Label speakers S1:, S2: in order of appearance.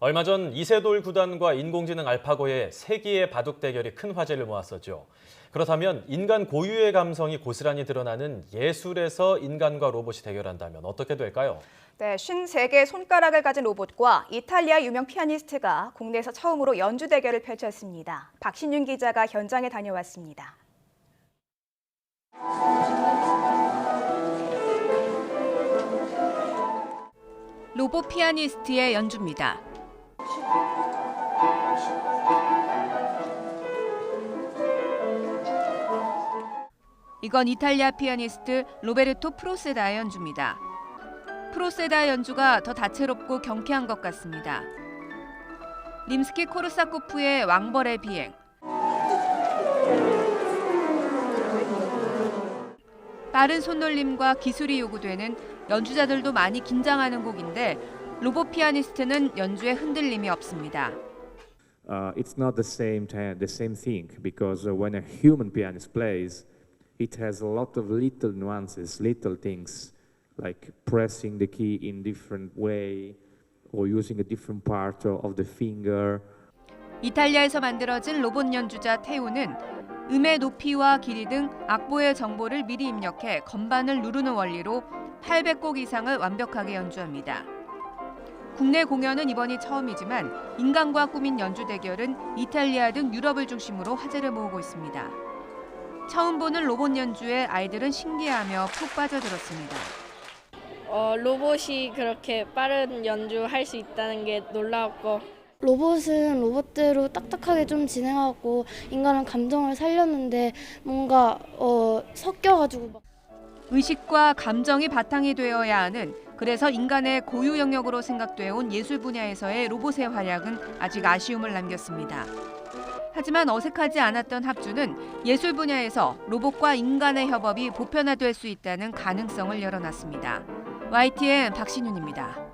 S1: 얼마 전 이세돌 구단과 인공지능 알파고의 세기의 바둑 대결이 큰 화제를 모았었죠. 그렇다면 인간 고유의 감성이 고스란히 드러나는 예술에서 인간과 로봇이 대결한다면 어떻게 될까요?
S2: 네, 53개 손가락을 가진 로봇과 이탈리아 유명 피아니스트가 국내에서 처음으로 연주 대결을 펼쳤습니다. 박신윤 기자가 현장에 다녀왔습니다.
S3: 로봇 피아니스트의 연주입니다. 이건 이탈리아 피아니스트 로베르토 프로세다의 연주입니다. 프로세다 연주가 더 다채롭고 경쾌한 것 같습니다. 림스키 코르사코프의 왕벌의 비행. 빠른 손놀림과 기술이 요구되는 연주자들도 많이 긴장하는 곡인데 로봇 피아니스트는 연주에 흔들림이 없습니다.
S4: uh, it's not the same the same thing because uh, when a human pianist plays, it has a lot of little nuances, little things like pressing the key in different way or using a different part of the finger.
S3: 이탈리아에서 만들어진 로봇 연주자 테오는 음의 높이와 길이 등 악보의 정보를 미리 입력해 건반을 누르는 원리로 800곡 이상을 완벽하게 연주합니다. 국내 공연은 이번이 처음이지만 인간과 꾸민 연주 대결은 이탈리아 등 유럽을 중심으로 화제를 모으고 있습니다. 처음 보는 로봇 연주에 아이들은 신기해하며 푹 빠져들었습니다.
S5: 어, 로봇이 그렇게 빠른 연주할 수 있다는 게 놀라웠고
S6: 로봇은 로봇대로 딱딱하게 좀 진행하고 인간은 감정을 살렸는데 뭔가 어, 섞여가지고 막
S3: 의식과 감정이 바탕이 되어야 하는 그래서 인간의 고유 영역으로 생각되어 온 예술 분야에서의 로봇의 활약은 아직 아쉬움을 남겼습니다. 하지만 어색하지 않았던 합주는 예술 분야에서 로봇과 인간의 협업이 보편화될 수 있다는 가능성을 열어놨습니다. YTN 박신윤입니다.